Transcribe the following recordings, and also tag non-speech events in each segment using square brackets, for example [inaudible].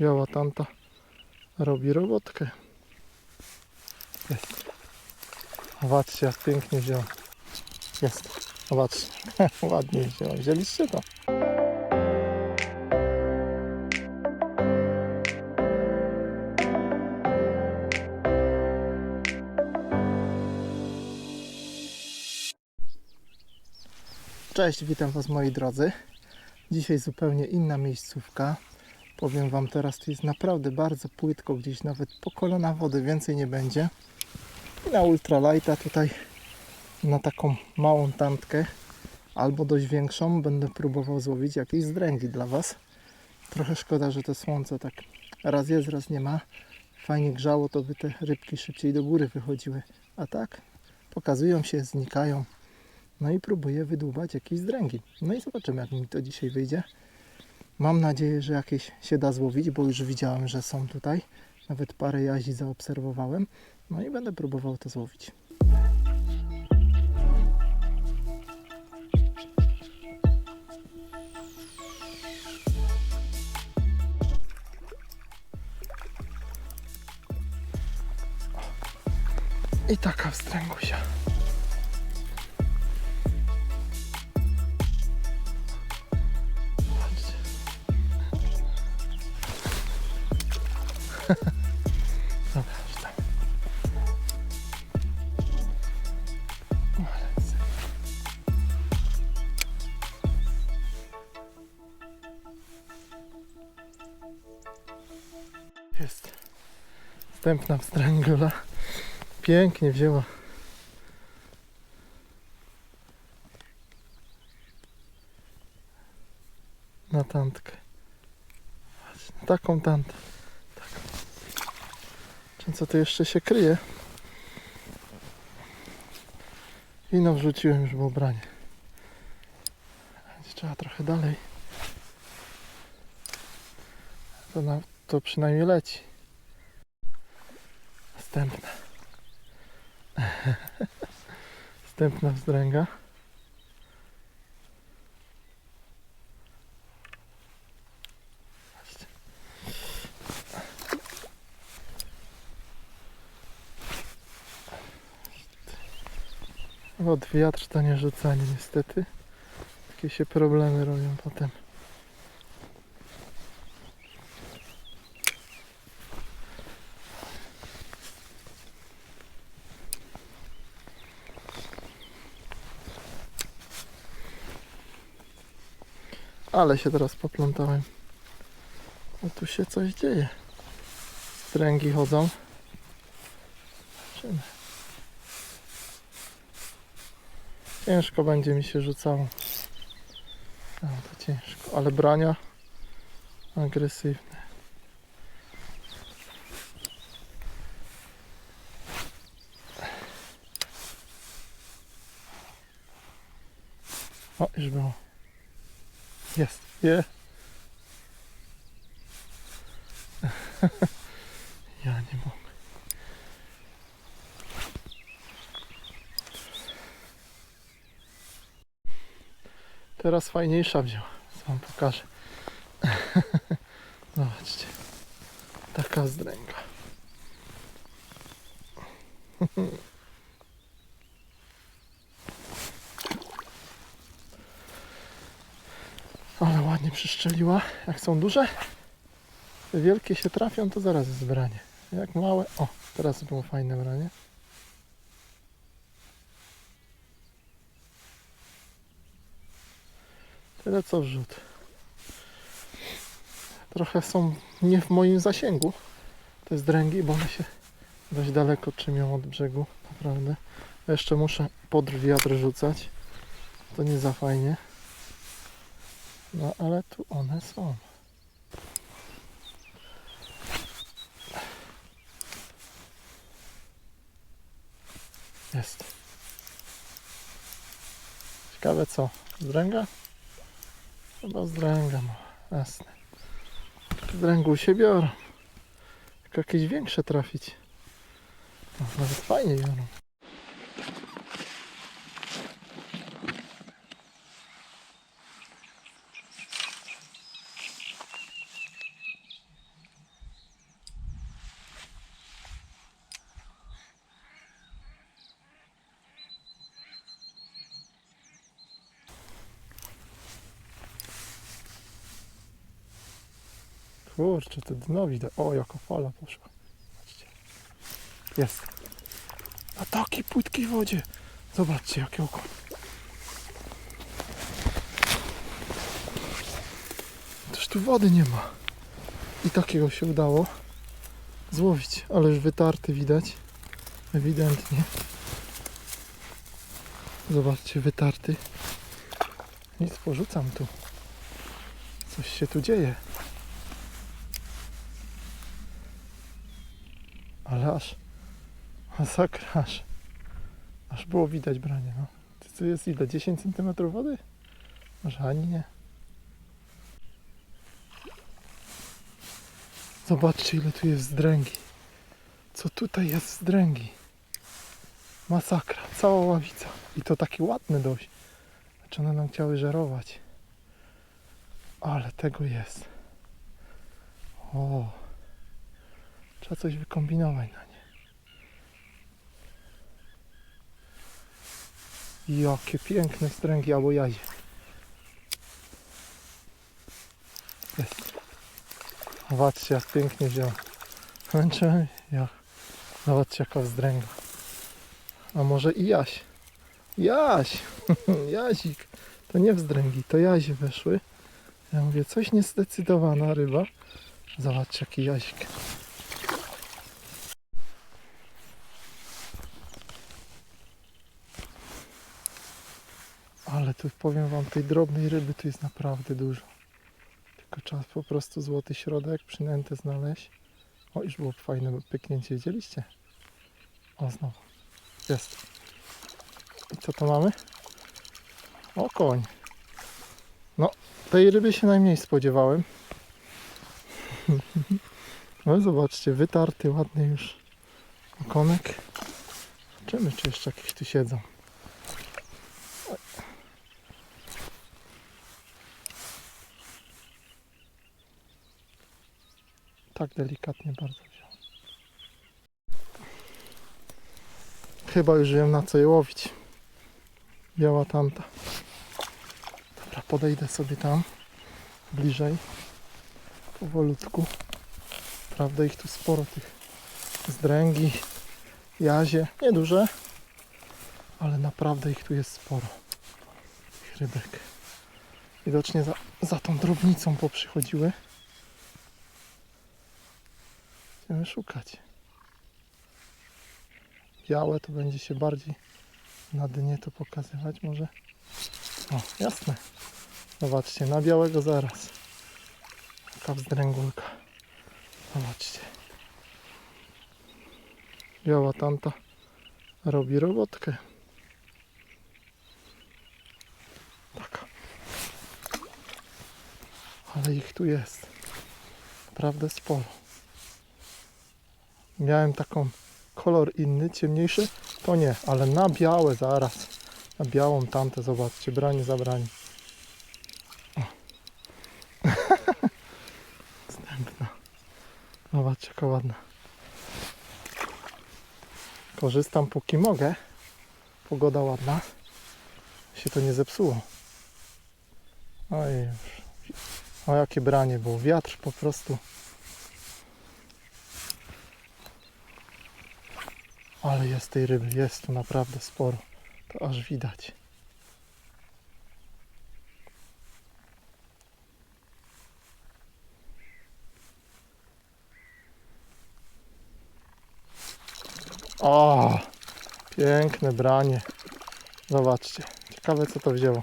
Biała tanta robi robotkę. Jest. Zobaczcie, jak pięknie wziął. Jest. Zobaczcie, [laughs] ładnie wziął. Wzięliście to? Cześć, witam Was moi drodzy. Dzisiaj zupełnie inna miejscówka. Powiem Wam teraz, tu jest naprawdę bardzo płytko, gdzieś nawet po kolana wody więcej nie będzie. I na ultralighta tutaj na taką małą tantkę albo dość większą będę próbował złowić jakieś zdręgi dla Was. Trochę szkoda, że to słońce tak raz jest, raz nie ma. Fajnie grzało, to by te rybki szybciej do góry wychodziły. A tak pokazują się, znikają. No i próbuję wydłubać jakieś zdręgi. No i zobaczymy, jak mi to dzisiaj wyjdzie. Mam nadzieję, że jakieś się da złowić, bo już widziałem, że są tutaj. Nawet parę jazi zaobserwowałem. No i będę próbował to złowić. I taka wstręgusia. Dobra. Jest. Wstępna wstręgula. Pięknie wzięła. Na tantkę. Taką tantę. Co tu jeszcze się kryje? I no wrzuciłem już w ubranie. Będzie trzeba trochę dalej. To, na, to przynajmniej leci. Następna. [laughs] Wstępna wzdręga. Od wiatr to nie rzucanie niestety. Takie się problemy robią potem. Ale się teraz poplątałem. No tu się coś dzieje. Stręgi chodzą. Zobaczymy. Ciężko będzie mi się rzucało. No to ciężko, ale brania agresywne. O, już było. Jest, je. ja [laughs] nie mogę. Teraz fajniejsza wzięła. Wam pokażę. [laughs] Zobaczcie. Taka zdręga. [laughs] Ale ładnie przyszczeliła. Jak są duże, wielkie się trafią, to zaraz jest branie. Jak małe, o, teraz było fajne branie. Tyle co wrzut. Trochę są nie w moim zasięgu te zdręgi, bo one się dość daleko trzymią od brzegu, naprawdę. Jeszcze muszę pod wiatr rzucać. To nie za fajnie. No ale tu one są. Jest. Ciekawe co? Zdręga? Chyba zdręga ma. Jasne. Zdręgu się biorą. Tylko jakieś większe trafić. No, nawet fajnie biorą. Kurczę, to dno widać. O, jaka fala poszła. Zobaczcie. Jest. Na takiej płytkiej wodzie. Zobaczcie, jakie oko. Toż tu wody nie ma. I takiego się udało złowić, ale już wytarty widać. Ewidentnie. Zobaczcie, wytarty. Nic, porzucam tu. Coś się tu dzieje. Ale aż masakra, aż, aż było widać branie, no. Tu jest ile? 10 cm wody? Może ani nie. Zobaczcie ile tu jest zdręgi. Co tutaj jest zdręgi? Masakra, cała ławica. I to taki ładny dość. Znaczy one nam chciały żerować. Ale tego jest. O. Trzeba coś wykombinować na nie. Jakie piękne stręgi albo jazie. Jest. Zobaczcie jak pięknie wziął. Męczymy? Ja. Zobaczcie jaka wzdręga. A może i Jaś? Jaś! [laughs] Jazik! To nie wzdręgi, to jazie weszły. Ja mówię, coś niezdecydowana ryba. Zobaczcie jaki jazik. Tu powiem wam, tej drobnej ryby tu jest naprawdę dużo. Tylko trzeba po prostu złoty środek, przynętę znaleźć. O, już było fajne pyknięcie, widzieliście? O, znowu. Jest. I co to mamy? O, koń. No, tej ryby się najmniej spodziewałem. [laughs] No zobaczcie, wytarty, ładny już okonek. Zobaczymy, czy jeszcze jakieś tu siedzą. Tak delikatnie bardzo wziął. Chyba już wiem na co je łowić. Biała tamta. Dobra, podejdę sobie tam bliżej. Powolutku. Prawda ich tu sporo tych zdręgi, jazie. Nieduże, ale naprawdę ich tu jest sporo. Tych rybek. Widocznie za, za tą drobnicą poprzychodziły. Będziemy szukać. Białe to będzie się bardziej na dnie to pokazywać może. O, jasne. Zobaczcie, na białego zaraz. Taka wzdręgulka. Zobaczcie. Biała tamta robi robotkę. Taka. Ale ich tu jest. Naprawdę sporo. Miałem taką kolor inny, ciemniejszy. To nie, ale na białe zaraz. Na białą tamtę, zobaczcie, branie za branie. [laughs] O. Wstępna. Zobaczcie, jaka ładna. Korzystam póki mogę. Pogoda ładna. Się to nie zepsuło. Oj już. O jakie branie było. Wiatr po prostu. Ale jest tej ryby, jest tu naprawdę sporo. To aż widać. O, piękne branie. Zobaczcie. Ciekawe co to wzięło.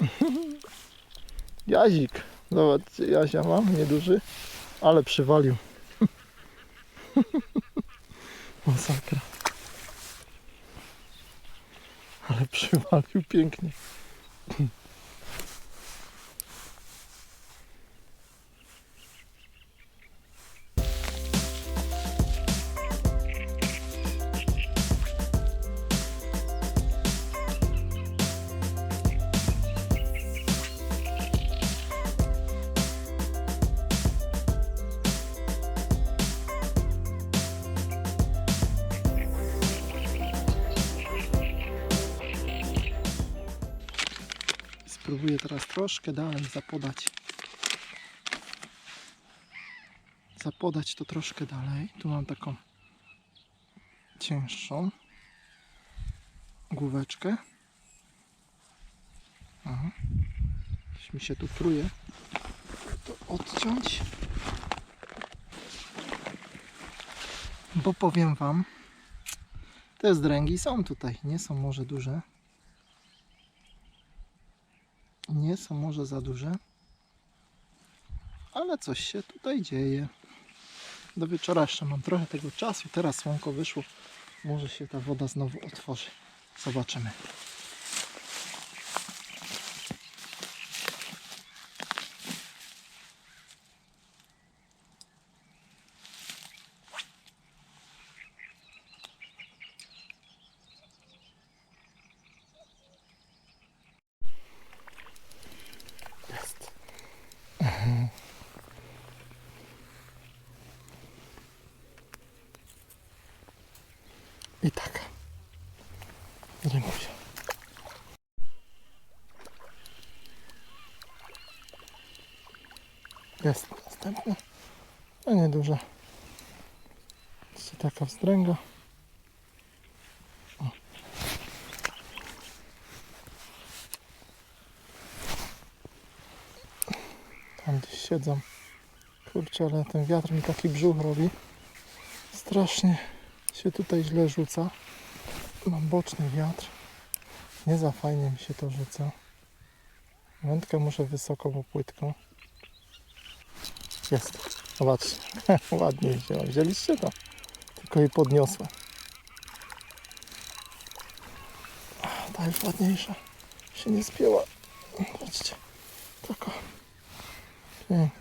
[laughs] Jazik. Zobaczcie, Jazia mam, nieduży, ale przywalił. [laughs] Masakra. Ale przywalił pięknie. Spróbuję teraz troszkę dalej zapodać. zapodać to troszkę dalej. Tu mam taką cięższą główeczkę. Aha. Coś mi się tu truje. To odciąć. Bo powiem Wam, te zdręgi są tutaj. Nie są może duże. Nie są może za duże. Ale coś się tutaj dzieje. Do wieczora jeszcze mam trochę tego czasu. Teraz słonko wyszło. Może się ta woda znowu otworzy. Zobaczymy. Jest. I tak. Rymusia. Jest następna. No nieduża. Jeszcze taka wzdręga. Tam gdzieś siedzą. Kurczę, ale ten wiatr mi taki brzuch robi. Strasznie się tutaj źle rzuca. Mam boczny wiatr. Nie za fajnie mi się to rzuca. Wędkę muszę wysoko, bo płytką. Jest. Zobaczcie. [laughs] Ładnie wzięła. Wzięliście to? Tylko jej podniosłem. Ta jest ładniejsza. Się nie spięła. Patrzcie. Taka. Piękna.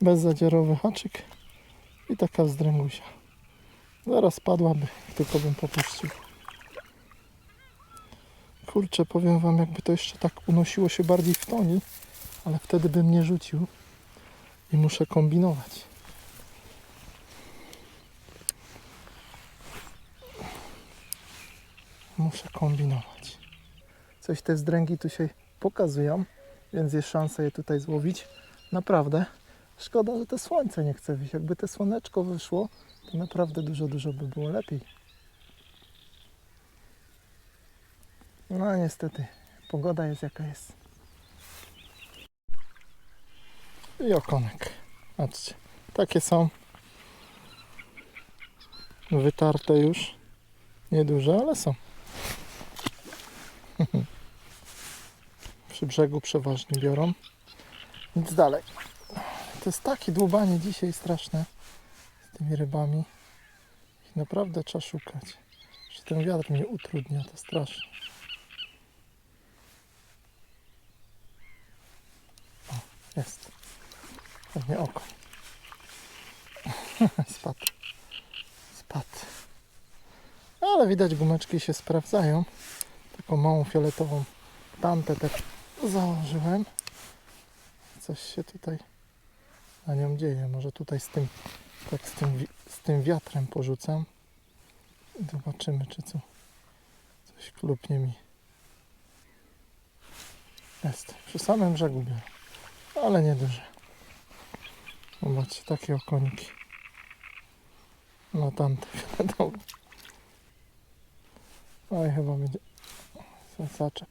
Bezzadziarowy haczyk i taka wzdręgusia. Zaraz padłaby, tylko bym popuścił. Kurczę, powiem wam, jakby to jeszcze tak unosiło się bardziej w toni, ale wtedy bym nie rzucił i muszę kombinować. Muszę kombinować. Coś te wzdręgi tu się pokazują, więc jest szansa je tutaj złowić. Naprawdę. Szkoda, że to słońce nie chce wyjść. Jakby te słoneczko wyszło, to naprawdę dużo, dużo by było lepiej. No niestety, pogoda jest jaka jest. I okonek. Patrzcie, takie są. Wytarte już. Nieduże, ale są. Przy brzegu przeważnie biorą. Nic dalej. To jest takie dłubanie dzisiaj straszne z tymi rybami. Ich naprawdę trzeba szukać. Że ten wiatr mnie utrudnia, to strasznie. Jest. Pewnie oko. [laughs] Spadł. Spadł. Ale widać gumeczki się sprawdzają. Taką małą fioletową tantę też założyłem. Coś się tutaj na nią dzieje. Może tutaj z tym, tak z tym, z tym wiatrem porzucam. Zobaczymy, czy co coś klupnie mi. Jest. Przy samym brzegu biorę. Ale nieduże. Zobaczcie, takie okoniki. [laughs] No tamte wiadomo. Oj, chyba będzie za- zaczep.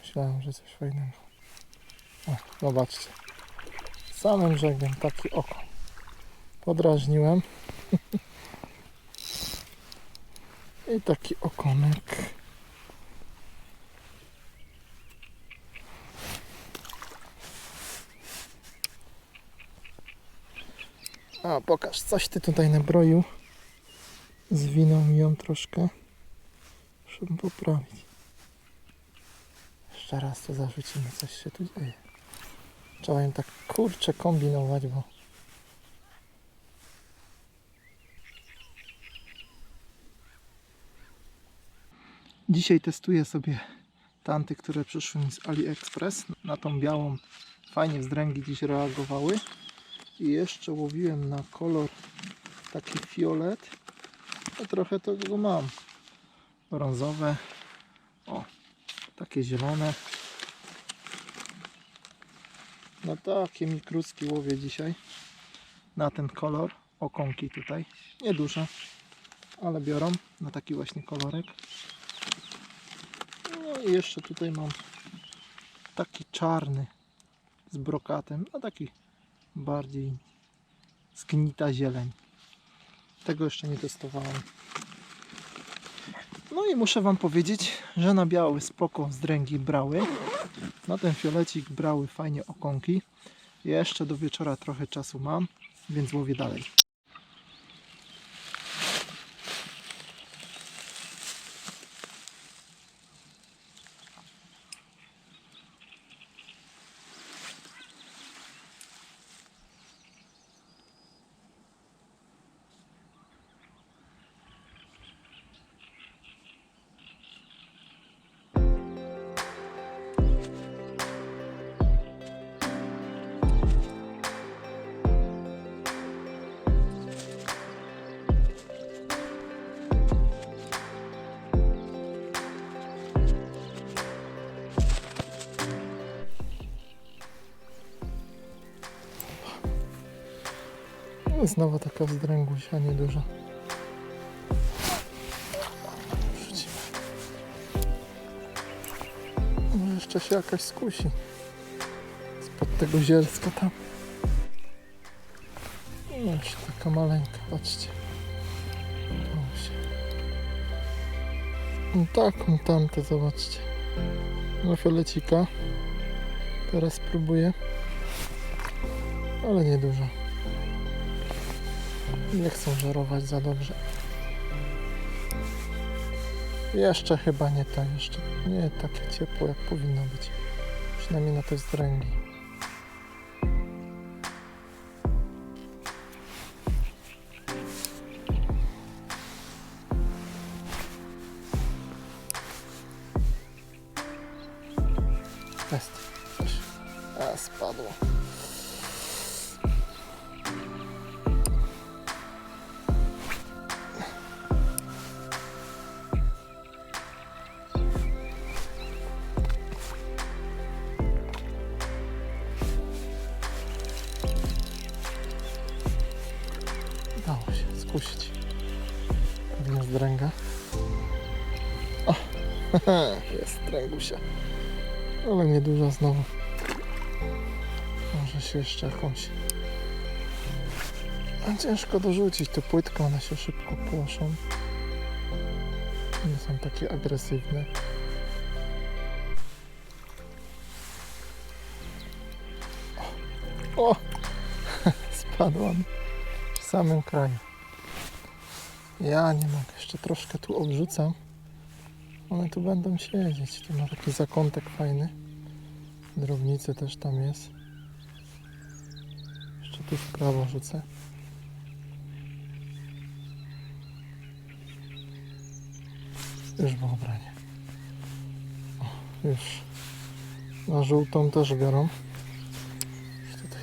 Myślałem, że coś fajnego. O, zobaczcie. Samym brzegiem taki oko. Podrażniłem. [laughs] I taki okonek. Pokaż, coś ty tutaj nabroił. Zwinął mi ją troszkę. Muszę poprawić. Jeszcze raz to zarzucimy, coś się tu dzieje. Trzeba im tak kurczę kombinować, bo Dzisiaj testuję sobie tanty, które przyszły mi z AliExpress. Na tą białą fajnie wzdręgi dziś reagowały. I jeszcze łowiłem na kolor taki fiolet. No trochę tego mam. Brązowe. O, Takie zielone. No takie mi krótki łowię dzisiaj. Na ten kolor. Okonki tutaj. Nieduże. Ale biorą na taki właśnie kolorek. No i jeszcze tutaj mam taki czarny z brokatem. No taki bardziej zgnita zieleń. Tego jeszcze nie testowałem. No i muszę Wam powiedzieć, że na biały spoko z dręgi brały. Na ten fiolecik brały fajnie okonki. Jeszcze do wieczora trochę czasu mam, więc łowię dalej. Znowu taka wzdręgusia nieduża. Wrzucimy. Może jeszcze się jakaś skusi. Spod tego zielska tam. No jeszcze taka maleńka, patrzcie. No taką tamtę, zobaczcie. No fiolecika. Teraz spróbuję. Ale niedużo. Nie chcą żerować za dobrze. Jeszcze chyba nie ta, jeszcze nie takie ciepło jak powinno być. Przynajmniej na te wzdręgi. Się skusić. Pewnie z dręga. O, [laughs] jest dręgusia. Ale nieduża znowu. Może się jeszcze jakąś... Ciężko dorzucić, to płytko, one się szybko płoszą. Nie są takie agresywne. O! o! [laughs] Spadłam w samym kraju. Ja nie mogę, jeszcze troszkę tu odrzucam. One tu będą siedzieć. Tu ma taki zakątek fajny. Drobnicy też tam jest. Jeszcze tu w prawo rzucę. Już było branie. O, już. Na żółtą też biorą. Tutaj.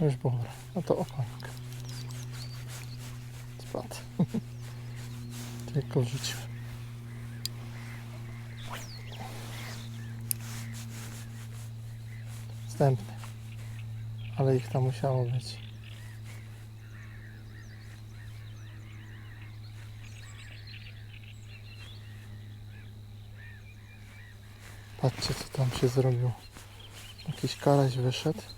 Już branie. No to okonik. Spadł. [laughs] Tylko rzuciłem. Wstępny. Ale ich tam musiało być. Patrzcie co tam się zrobiło. Jakiś karaś wyszedł.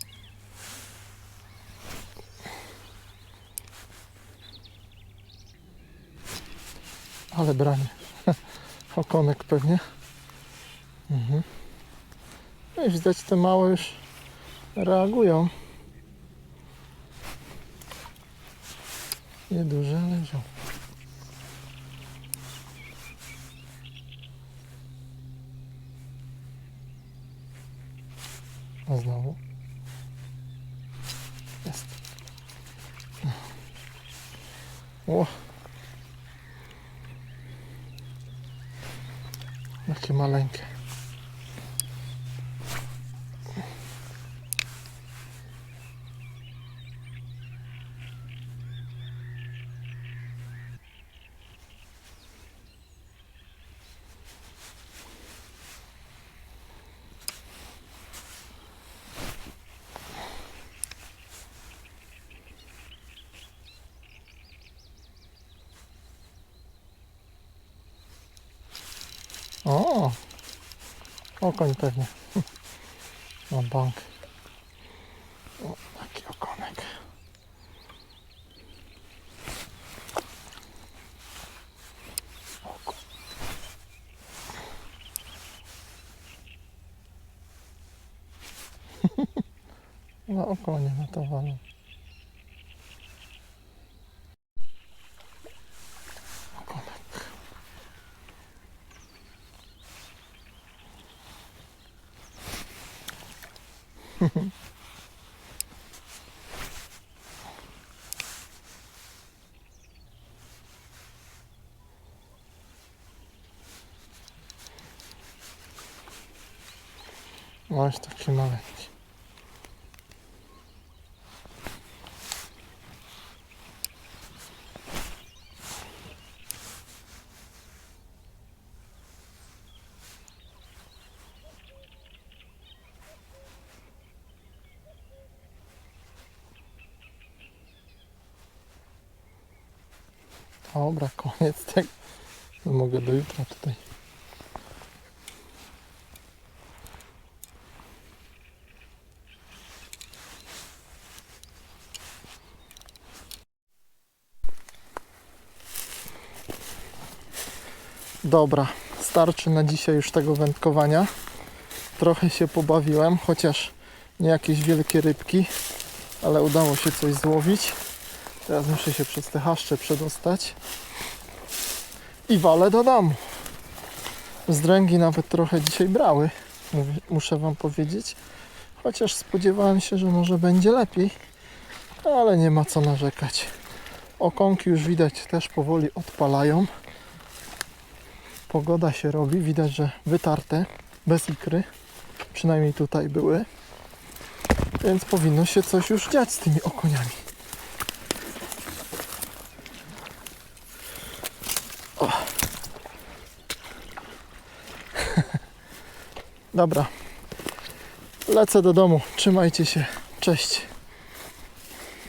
Ale branie. [laughs] Okonek pewnie. Mhm. No i widać te małe już reagują. Nieduże, ale wziął. A znowu. Jest. O. Jakie maleńkie. Okoń pewnie. [laughs] Na bank. O, taki okonek. Oko. [laughs] Na okonie na to walą. Okonek. Masz taki maleńki. Dobra, koniec tego. Mogę do jutra tutaj. Dobra, starczy na dzisiaj już tego wędkowania. Trochę się pobawiłem, chociaż nie jakieś wielkie rybki, ale udało się coś złowić. Teraz muszę się przez te haszcze przedostać. I walę do domu. Zdręgi nawet trochę dzisiaj brały, muszę Wam powiedzieć. Chociaż spodziewałem się, że może będzie lepiej, ale nie ma co narzekać. Okonki już widać też powoli odpalają. Pogoda się robi, widać, że wytarte, bez ikry. Przynajmniej tutaj były. Więc powinno się coś już dziać z tymi okoniami. O. [laughs] Dobra. Lecę do domu. Trzymajcie się. Cześć.